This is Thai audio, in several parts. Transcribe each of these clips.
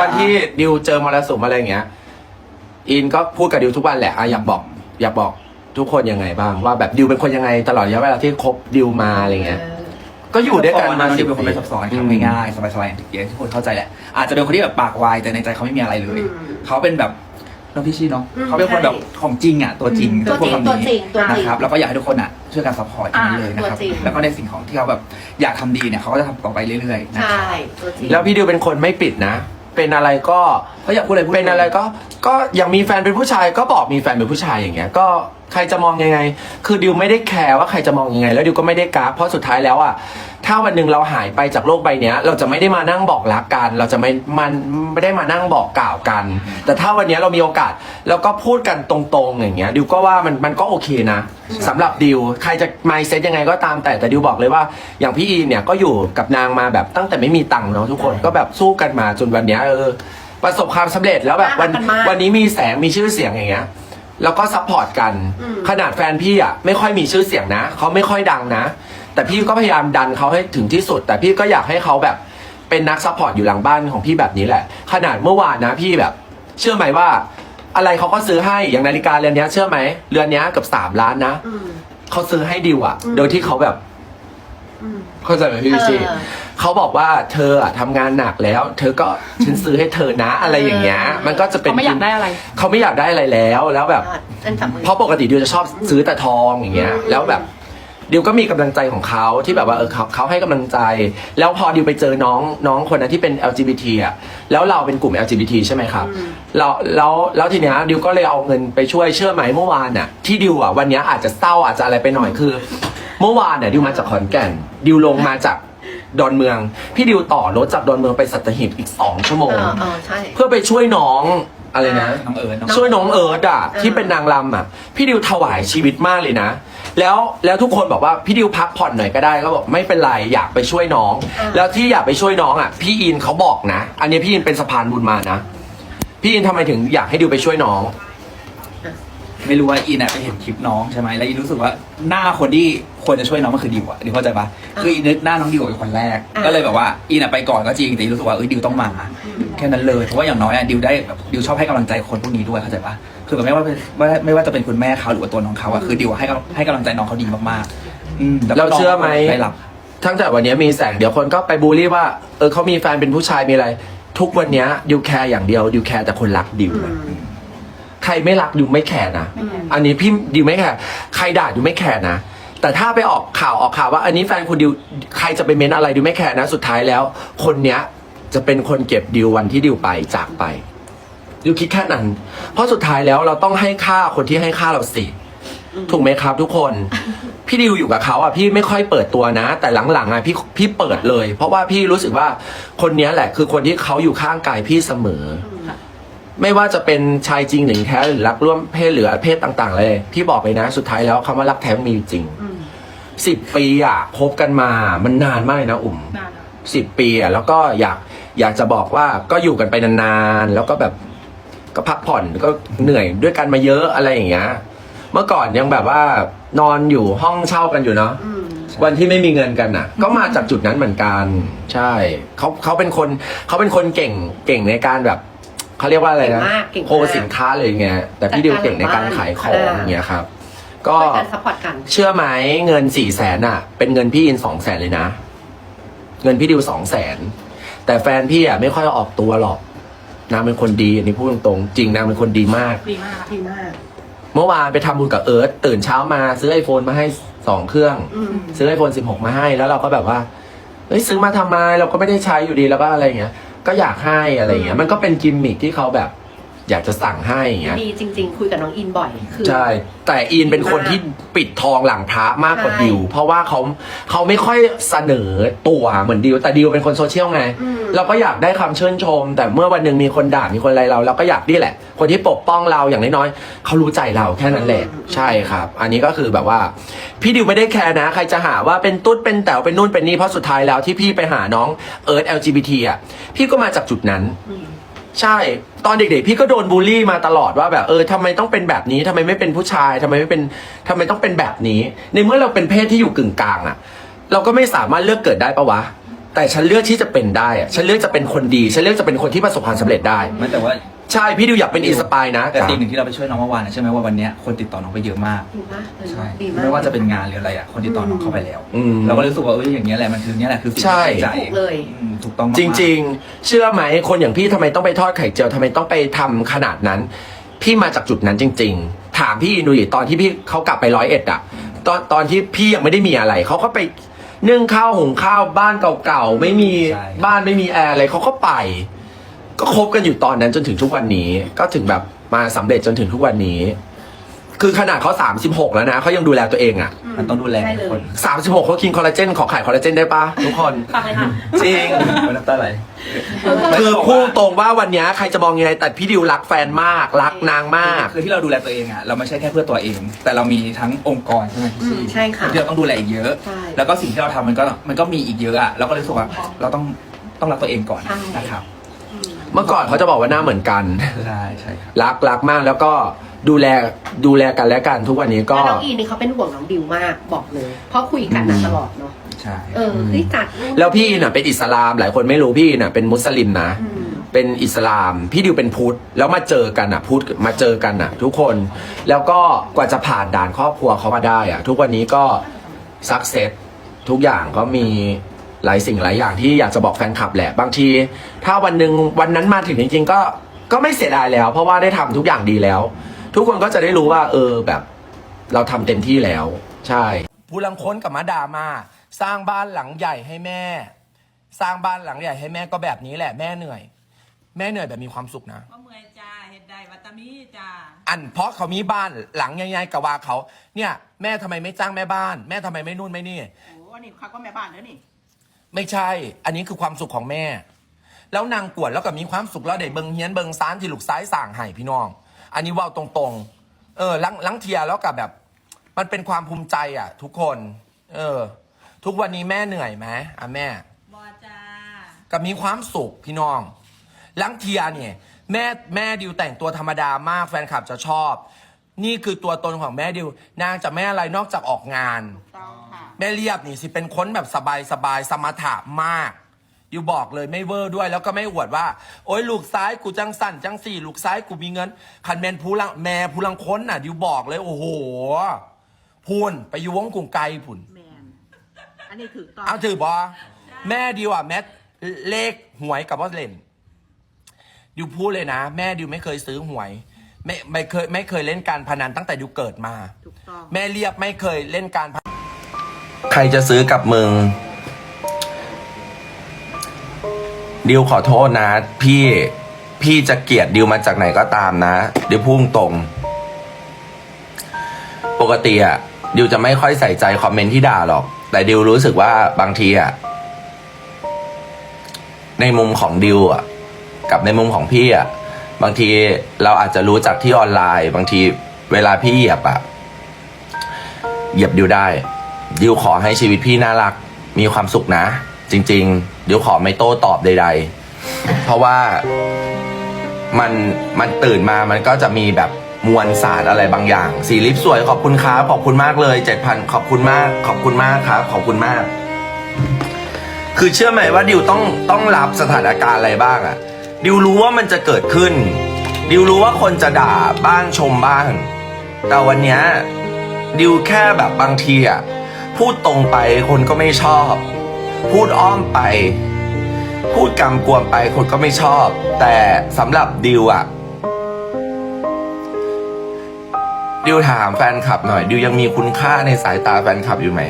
วันที่ดิวเจอมรสุมอะไรอย่างเงี้ย อินก็พูดกับดิวทุกวันแหละอะอยากบอกอยากบอกทุกคนยังไงบ้าง ว่าแบบดิวเป็นคนยังไงตลอดระยะเวลาที่คบดิวมาอะไรเงี้ย ก็อยู่ด้วยกันมาน้องสิดิวเป็นคนไม่ซับซ้อนครับง่ายๆสบายๆอย่างที่ทุกคนเข้าใจแหละอาจจะเป็นคนที่แบบปากวายแต่ในใจเขาไม่มีอะไรเลยอืมเขาเป็นแบบน้องพี่ชี่เนาะอืมเขาเป็นคนแบบใช่ของจริงอะตัวจริงตัวจริงพูดคำนี้ตัวจริงตัวจริงนะครับแล้วก็อยากให้ทุกคนอะช่วยกันซัพพอร์ตกันเลยนะครับตัวจริงแล้วก็ในสิ่งของที่เขาแบบอยากทำดีเนี่ยเขาก็จะทำต่อไปเรื่อยๆนะใช่ครับตัวจริงแล้วพี่ดิวเป็นคนไม่ปิดนะ เป็นอะไรก็เขาอยากพูดอะไรพูดเป็นอะไรก็ ก็อย่างมีแฟนเป็นผู้ชายก็บอกมีแฟนเป็นผู้ชายอย่างเงี้ย ก็ใครจะมองยังไง คือดิวไม่ได้แคร์ว่าใครจะมองยังไง แล้วดิวก็ไม่ได้กราฟเพราะสุดท้ายแล้วอะ ถ้าวันหนึ่งเราหายไปจากโลกใบเนี้ย เราจะไม่ได้มานั่งบอกรักกัน เราจะไม่มันไม่ได้มานั่งบอกกล่าวกัน แต่ถ้าวันเนี้ยเรามีโอกาสแล้วก็พูดกันตรงๆอย่างเงี้ยดิวก็ว่ามันมันก็โอเคนะสำหรับดิวใครจะ mindset ยังไงก็ตามแต่แต่ดิวบอกเลยว่า อย่างพี่อีเนี่ยก็อยู่กับนางมาแบบตั้งแต่ไม่มีตังค์เนาะทุกคนก็แบบสู้กันมาจนวันเนี้ยเออประสบความสำเร็จแล้วแบบวันน่ารักกันมากวันนี้มีแสงมีชื่อเสียงอย่างเงี้ยแล้วก็ซัพพอร์ตกันอืมขนาดแฟนพี่อะไม่ค่อยมีชื่อเสียงนะเขาไม่ค่อยดังนะแต่พี่ก็พยายามดันเขาให้ถึงที่สุด แต่พี่ก็อยากให้เขาแบบเป็นนักซัพพอร์ตอยู่หลังบ้านของพี่แบบนี้แหละ ขนาดเมื่อวานนะพี่แบบ เชื่อไหมว่า อะไรเขาก็ซื้อให้อย่างนาฬิกาเรือนเนี้ยเชื่อไหมเรือนเนี้ยเกือบสามล้านนะอืม เขาซื้อให้ดิวอะอืม โดยที่เขาแบบ อืม เข้าใจไหมพี่วิชีเออเขาบอกว่าเธออะทำงานหนักแล้ว เธอก็ฉันซื้อให้เธอนะอะไรอย่างเงี้ย เออ มันก็จะเป็นเขาไม่อยากได้อะไร เขาไม่อยากได้อะไรแล้วแล้วแบบอันจับมือเพราะปกติดิวจะชอบซื้อแต่ทองอย่างเงี้ย อืม แล้วแบบ ดิวก็มีกำลังใจของเขาที่แบบว่าเออเขาเขาให้กำลังใจ แล้วพอดิวไปเจอน้องน้องคนนั้นที่เป็น LGBT อะแล้วเราเป็นกลุ่ม LGBT ใช่ไหมครับอืมเราแล้วแล้วทีเนี้ยดิวก็เลยเอาเงินไปช่วยเชื่อไหมเมื่อวานอะที่ดิวอะวันเนี้ยอาจจะเศร้าอาจจะอะไรไปหน่อยคือ เมื่อวานเนี่ยดิวมาจากขอนแก่น ดิวลงมาจากดอนเมือง พี่ดิวต่อรถจากดอนเมืองไปสัตหีบอีกสองชั่วโมเองอเออใช่ เพื่อไปช่วยน้องอะไรนะ น้องเอิญน้อง ช่วยน้องเอิร์ดอะเออที่เป็นนางรำอะ พี่ดิวถวายชีวิตมากเลยนะ แล้วแล้วทุกคนบอกว่าพี่ดิวพักผ่อนหน่อยก็ได้ก็บอกไม่เป็นไรอยากไปช่วยน้อง แล้วที่อยากไปช่วยน้องอะพี่อินเขาบอกนะ อันนี้พี่อินเป็นสะพานบุญมานะ พี่อินทำไมถึงอยากให้ดิวไปช่วยน้อง ไม่รู้ว่าอินอะไปเห็นคลิปน้องใช่ไหมแล้วอินรู้สึกว่าหน้าคนที่ควรจะช่วยน้องมันคือดิวอะดิวเข้าใจปะคืออินนึกหน้าน้องดิวเป็นคนแรกอะก็เลยแบบว่าอินอะไปก่อนก็จริงแต่อินรู้สึกว่าเออดิวต้องมาแค่นั้นเลยเพราะว่าอย่างน้อยอะดิวได้แบบดิวชอบให้กำลังใจคนพวกนี้ด้วยเข้าใจปะ คือแบบไม่ว่าเป็นไม่ว่าไม่ว่าจะเป็นคุณแม่เขาหรือว่าตัวน้องเขาอะคือดิวให้กำให้กำลังใจน้องเขาดีมากๆอืมแต่เราเชื่อไหม ได้รับ ทั้งแต่วันนี้มีแสงเดี๋ยวคนก็ไปบูลลี่ว่า เออเขามีแฟนเป็นผู้ชายมีอะไร ทุกวันนี้ดิวแคร์อย่างเดียวดิวแคร์แต่คนรักดิวอือะมใครไม่รักดิวไม่แคร์นะอืมอันนี้พี่ดิวไม่แคร์ใครด่าดิวไม่แคร์นะ แต่ถ้าไปออกข่าวออกข่าวว่า อันนี้แฟนคุณดิวใครจะไปเม้นอะไรดิวไม่แคร์นะ สุดท้ายแล้ว คนเนี้ยจะเป็นคนเก็บดิววันที่ดิวไปจากไป ดิวคิดแค่นั้น เพราะสุดท้ายแล้วเราต้องให้ค่าคนที่ให้ค่าเราสิ ถูกไหมครับทุกคน พี่ดิวอยู่กับเขาอะพี่ไม่ค่อยเปิดตัวนะ แต่หลังๆอะพี่พี่เปิดเลย เพราะว่าพี่รู้สึกว่าคนเนี้ยแหละ คือคนที่เขาอยู่ข้างกายพี่เสมอ ไม่ว่าจะเป็นชายจริงหญิงแท้หรือรักร่วมเพศหรือเพศต่างๆ เลย พี่บอกไปนะ สุดท้ายแล้วคำว่ารักแท้มันมีอยู่จริงอืมสิบปีอะคบกันมามันนานมากเลยนะอุ่มนานสิบปีอะแล้วก็อยากอยากจะบอกว่าก็อยู่กันไปนานๆแล้วก็แบบ ก็พักผ่อนก็เหนื่อยด้วยกันมาเยอะอะไรอย่างเงี้ย เมื่อก่อนยังแบบว่านอนอยู่ห้องเช่ากันอยู่เนาะ อืม วันที่ไม่มีเงินกันอะ ก็มาจากจุดนั้นเหมือนกันใช่เขาเขาเป็นคนเขาเป็นคนเก่งเก่งในการแบบเขาเรียกว่าอะไรนะเก่งมากเก่งมากโพสินค้าเลยไงแต่พี่ดิวเก่งในการขายของอ่า อย่างเงี้ยครับ ก็ช่วยกันซัพพอร์ตกัน เชื่อไหมเงินสี่แสนอะ เป็นเงินพี่อินสองแสนเลยนะ เงินพี่ดิวสองแสนแต่แฟนพี่อะไม่ค่อยออกตัวหรอก นางเป็นคนดีอันนี้พูดตรงๆจริงนางเป็นคนดีมาก ดีมากดีมาก เมื่อวานไปทำบุญกับเอิร์ธตื่นเช้ามาซื้อไอโฟนมาให้สองเครื่อง อืม ซื้อไอโฟน16 มาให้แล้วเราก็แบบว่าเฮ้ยซื้อมาทำไมเราก็ไม่ได้ใช้อยู่ดีแล้วก็อะไรเงี้ย ก็อยากให้อะไรเงี้ยมันก็เป็นกิมมิคที่เขาแบบ อยากจะสั่งให้อย่างเงี้ย ดีจริง ๆ คุยกับน้องอินบ่อยคือ ใช่ แต่อีนเป็นคนที่ปิดทองหลังพระมากกว่าใช่ดิว เพราะว่าเขาเขาไม่ค่อยเสนอตัวเหมือนดิว แต่ดิวเป็นคนโซเชียลไง อืม เราก็อยากได้คำชื่นชม แต่เมื่อวันหนึ่งมีคนด่ามีคนอะไรเราเราก็อยากนี่แหละ คนที่ปกป้องเราอย่างน้อยๆเขารู้ใจเราแค่นั้นแหละ ใช่ครับ อันนี้ก็คือแบบว่า พี่ดิวไม่ได้แคร์นะ ใครจะหาว่าเป็นตุ๊ดเป็นแต๋วเป็นนู่นเป็นนี่เพราะสุดท้ายแล้วที่พี่ไปหาน้องเอิร์ธ LGBT อะพี่ก็มาจากจุดนั้น อืม ใช่ ตอนเด็กๆ พี่ก็โดนบูลลี่มาตลอดว่าแบบเออทำไมต้องเป็นแบบนี้ทำไมไม่เป็นผู้ชายทำไมไม่เป็นทำไมต้องเป็นแบบนี้ ในเมื่อเราเป็นเพศที่อยู่กึ่งกลางอะเราก็ไม่สามารถเลือกเกิดได้ปะวะ แต่ฉันเลือกที่จะเป็นได้อะฉันเลือกจะเป็นคนดี ฉันเลือกจะเป็นคนที่ประสบความสำเร็จได้ ไม่แต่ว่า ใช่พี่ดิวอยากเป็นอินสปายนะ แต่สิ่งหนึ่งที่เราไปช่วยน้องเมื่อวานนะใช่ไหมว่าวันเนี้ยคนติดต่อน้องไปเยอะมากดีมากเลยใช่ดีมากไม่ว่าจะเป็นงานหรืออะไรอะคนติดต่อน้องเข้าไปแล้วอืม เราก็รู้สึกว่าเอ้ยอย่างเงี้ยแหละมันคือเนี้ยแหละคือสิ่งใช่ที่ใจถูกเลย อืมถูกต้องมากจริง ๆ เชื่อไหมคนอย่างพี่ทำไมต้องไปทอดไข่เจียวทำไมต้องไปทำขนาดนั้น พี่มาจากจุดนั้นจริง ๆ ถามพี่ดูดิตอนที่พี่เขากลับไปร้อยเอ็ดอะตอนตอนที่พี่ยังไม่ได้มีอะไรเขาก็ไปนึ่งข้าวหุงข้าวบ้านเก่าๆไม่มีใช่ บ้านไม่มีแอร์อะไรเขาก็ไป ก็คบกันอยู่ตอนนั้นจนถึงทุกวันนี้ ก็ถึงแบบมาสำเร็จจนถึงทุกวันนี้ คือขนาดเขาสามสิบหกแล้วนะเขายังดูแลตัวเองอะมันต้องดูแลได้เลยคนสามสิบหกเขากินคอลลาเจนขอขายคอลลาเจนได้ปะทุกคน ฝากเลยค่ะจริงไม่น้ำตาไหล คือพูดตรงว่าวันเนี้ยใครจะมองยังไงแต่พี่ดิวรักแฟนมาก รักนางมาก คือที่เราดูแลตัวเองอะเราไม่ใช่แค่เพื่อตัวเอง แต่เรามีทั้งองค์กรใช่ไหมพี่อืมชีใช่ค่ะ ที่เราต้องดูแลอีกเยอะ ใช่ แล้วก็สิ่งที่เราทำมันก็มันก็มีอีกเยอะอะเราก็เลยรู้สึกว่าเราต้องต้องรักตัวเองก่อนใช่นะครับอืม เมื่อก่อนเขาจะบอกว่าหน้าเหมือนกัน ใช่ใช่ครับรักรักมากแล้วก็ดูแลดูแลกันและกันทุกวันนี้ก็ แล้วน้องอีนี่เขาเป็นห่วงน้องดิวมากบอกเลย เพราะคุยกันนะตลอดเนาะใช่เออเฮ้ยจัดนู่นแล้วพี่น่ะเป็นอิสลามหลายคนไม่รู้พี่น่ะเป็นมุสลิมนะ อืม เป็นอิสลาม พี่ดิวเป็นพุทธแล้วมาเจอกันอะพุทธมาเจอกันอะ ทุกคนแล้วก็กว่าจะผ่านด่านครอบครัวเขามาได้อะ ทุกวันนี้ก็สักเซสทุกอย่างก็มี หลายสิ่งหลายอย่างที่อยากจะบอกแฟนคลับแหละบางที ถ้าวันหนึ่งวันนั้นมาถึงจริงๆก็ก็ไม่เสียดายแล้ว เพราะว่าได้ทำทุกอย่างดีแล้ว ทุกคนก็จะได้รู้ว่า เออแบบ เราทำเต็มที่แล้ว ใช่ภูลังค้นกับมาดามา สร้างบ้านหลังใหญ่ให้แม่ สร้างบ้านหลังใหญ่ให้แม่ก็แบบนี้แหละแม่เหนื่อย แม่เหนื่อยแบบมีความสุขนะว่าเมื่อยจ้าเฮ็ดได้วัตามีจ้าอันเพราะเขามีบ้านหลังใหญ่ๆกับว่าเขา เนี่ย แม่ทำไมไม่จ้างแม่บ้าน แม่ทำไมไม่นู่นไม่นี่โอ้อันนี้เขาก็แม่บ้านเด้อนี่ ไม่ใช่ อันนี้คือความสุขของแม่ แล้วนางกวดแล้วก็มีความสุขแล้วได้เบิงเฮียนเบิงซานที่ลูกซ้ายสั่งให้พี่น้อง อันนี้เว่าตรงๆ เออลังลังเทียแล้วกับแบบ มันเป็นความภูมิใจอะ ทุกคน เออ ทุกวันนี้แม่เหนื่อยไหมอะแม่ บอจ้ากับมีความสุขพี่น้อง ลังเทียเนี่ยแม่แม่ดิวแต่งตัวธรรมดามากแฟนคลับจะชอบ นี่คือตัวตนของแม่ดิวนางจะไม่อะไรนอกจากออกงานต้องค่ะ แม่เรียบนี่สิเป็นคนแบบสบายสบายสมถะมาก อยู่บอกเลยไม่เวอร์ด้วย แล้วก็ไม่อวดว่า โอ้ยลูกซ้ายกูจังสั่นจังสี่ ลูกซ้ายกูมีเงินคันแมนพูลังแม่พูลังค้นน่ะดิวบอกเลย โอ้โหพูนไปอยู่วงกรุงไกลผุนแมนอันนี้ถือต้องเอาถือบอแม่ดิวอะแม่เลขหวยกับว่าเล่นดิวพูดเลยนะ แม่ดิวไม่เคยซื้อหวย ไม่ไม่เคยไม่เคยเล่นการพนันตั้งแต่ดิวเกิดมา ถูกต้องแม่เรียบไม่เคยเล่นการพนัน ใครจะซื้อกับมึง ดิวขอโทษนะ พี่พี่จะเกลียดดิวมาจากไหนก็ตามนะ ดิวพุ่งตรง ปกติอะดิวจะไม่ค่อยใส่ใจคอมเมนต์ที่ด่าหรอก แต่ดิวรู้สึกว่าบางทีอะในมุมของดิวอะกับในมุมของพี่อะบางทีเราอาจจะรู้จักที่ออนไลน์ บางทีเวลาพี่เหยียบอะเหยียบดิวได้ ดิวขอให้ชีวิตพี่น่ารัก มีความสุขนะ จริง ๆ ดิวขอไม่โต้ตอบใด ๆ เพราะว่ามันมันตื่นมามันก็จะมีแบบมวลสารอะไรบางอย่าง สีลิปสวยขอบคุณครับขอบคุณมากเลยเจ็ดพันขอบคุณมาก ขอบคุณมากครับ ขอบคุณมาก คือเชื่อไหมว่าดิวต้องต้องรับสถานการณ์อะไรบ้างอะดิวรู้ว่ามันจะเกิดขึ้น ดิวรู้ว่าคนจะด่าบ้างชมบ้าง แต่วันเนี้ยดิวแค่แบบบางทีอะ พูดตรงไปคนก็ไม่ชอบ พูดอ้อมไป พูดกำกวมไปคนก็ไม่ชอบ แต่สำหรับดิวอะดิวถามแฟนคลับหน่อยดิวยังมีคุณค่าในสายตาแฟนคลับอยู่ไหม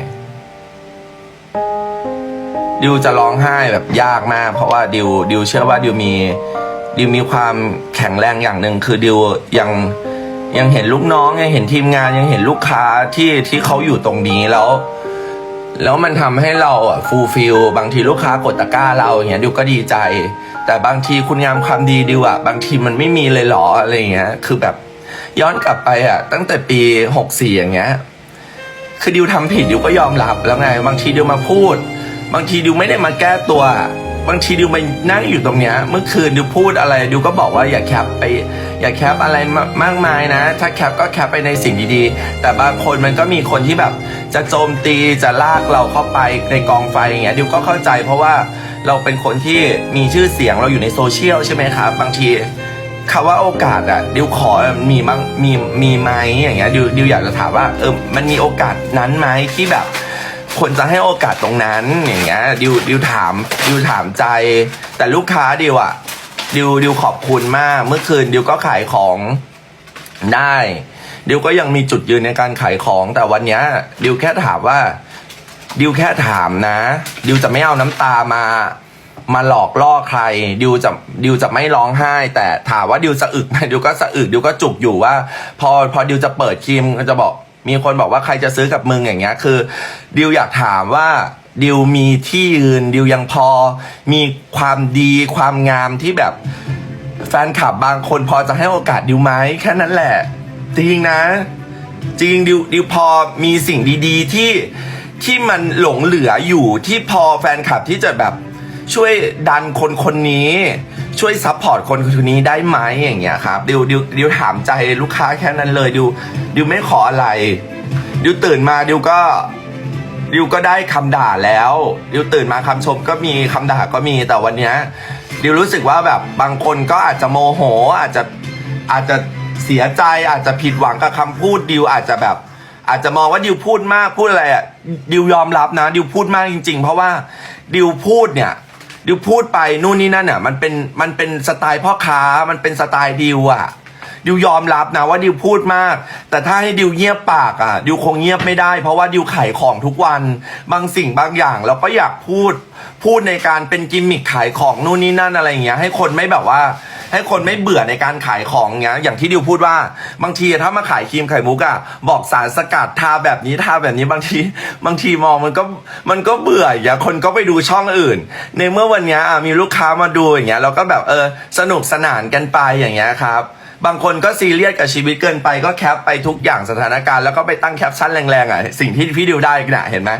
ดิวจะร้องไห้แบบยากมาก เพราะว่าดิวดิวเชื่อว่าดิวมีดิวมีความแข็งแรงอย่างหนึ่งคือดิวยังยังเห็นลูกน้องยังเห็นทีมงานยังเห็นลูกค้าที่ที่เขาอยู่ตรงนี้แล้ว แล้วมันทำให้เราอะฟูลฟิลบางทีลูกค้ากดตะกร้าเราอย่างเงี้ยดิวก็ดีใจ แต่บางทีคุณงามความดีดิวอะบางทีมันไม่มีเลยหรออะไรเงี้ย คือแบบย้อนกลับไปอะ ตั้งแต่ปีหกสี่อย่างเงี้ย คือดิวทำผิดดิวก็ยอมรับแล้วไง บางทีดิวมาพูด บางทีดิวไม่ได้มาแก้ตัว บางทีดิวมานั่งอยู่ตรงเนี้ยเมื่อคืนดิวพูดอะไรดิวก็บอกว่าอย่าแคปไป อย่าแคปอะไรมากมายนะ ถ้าแคปก็แคปไปในสิ่งดีๆ แต่บางคนมันก็มีคนที่แบบจะโจมตีจะลากเราเข้าไปในกองไฟอย่างเงี้ยดิวก็เข้าใจเพราะว่าเราเป็นคนที่มีชื่อเสียงเราอยู่ในโซเชียลใช่ไหมครับ บางทีคำว่าโอกาสอะดิวขอมีมั้งมีมีไหมอย่างเงี้ยดิวดิวอยากจะถามว่าเออมันมีโอกาสนั้นไหมที่แบบ คนจะให้โอกาสตรงนั้นอย่างเงี้ยดิวดิวถามดิวถามใจ แต่ลูกค้าดิวอะดิวดิวขอบคุณมาก เมื่อคืนดิวก็ขายของได้ดิวก็ยังมีจุดยืนในการขายของแต่วันเนี้ยดิวแค่ถามว่าดิวแค่ถามนะดิวจะไม่เอาน้ำตามามาหลอกล่อใครดิวจะดิวจะไม่ร้องไห้ แต่ถามว่าดิวสะอึกไหมดิวก็สะอึกดิวก็จุกอยู่ว่า พอพอดิวจะเปิดครีมก็จะบอก มีคนบอกว่าใครจะซื้อกับมึงอย่างเงี้ย คือดิวอยากถามว่าดิวมีที่ยืนดิวยังพอ มีความดีความงามที่แบบแฟนคลับบางคนพอจะให้โอกาสดิวไหมแค่นั้นแหละ จริงนะ จริงดิวดิวพอมีสิ่งดีๆที่ที่มันหลงเหลืออยู่ที่พอแฟนคลับที่จะแบบช่วยดันคนคนนี้ ช่วยซัพพอร์ตคนคนนี้ได้ไหมอย่างเงี้ยครับดิวดิวดิวถามใจลูกค้าแค่นั้นเลยดิวดิวไม่ขออะไรดิวตื่นมาดิวก็ดิวก็ได้คำด่าแล้วดิวตื่นมาคำชมก็มีคำด่าก็มีแต่วันเนี้ยดิวรู้สึกว่าแบบบางคนก็อาจจะโมโห อาจจะอาจจะเสียใจอาจจะผิดหวังกับคำพูดดิวอาจจะแบบ อาจจะมองว่าดิวพูดมากพูดอะไรอะดิวยอมรับนะดิวพูดมากจริง ๆ เพราะว่าดิวพูดเนี่ย ดิวพูดไปนู่นนี่นั่นอะมันเป็นมันเป็นสไตล์พ่อค้ามันเป็นสไตล์ดิวอะดิวยอมรับนะว่าดิวพูดมาก แต่ถ้าให้ดิวเงียบปากอะดิวคงเงียบไม่ได้ เพราะว่าดิวขายของทุกวัน บางสิ่งบางอย่างเราก็อยากพูด พูดในการเป็นกิมมิคขายของนู่นนี่นั่นอะไรอย่างเงี้ยให้คนไม่แบบว่า ให้คนไม่เบื่อในการขายของเงี้ยอย่างที่ดิวพูดว่า บางทีถ้ามาขายครีมไข่มุกอะบอกสารสกัดทาแบบนี้ทาแบบนี้บางทีบางทีมองมันก็มันก็เบื่ออย่างคนก็ไปดูช่องอื่น ในเมื่อวันนี้มีลูกค้ามาดูอย่างเงี้ยเราก็แบบเออสนุกสนานกันไปอย่างเงี้ยครับบางคนก็ซีเรียสกับชีวิตเกินไปก็แคปไปทุกอย่างสถานการณ์แล้วก็ไปตั้งแคปชั่นแรงๆอะสิ่งที่พี่ดิวได้น่ะเห็นไหม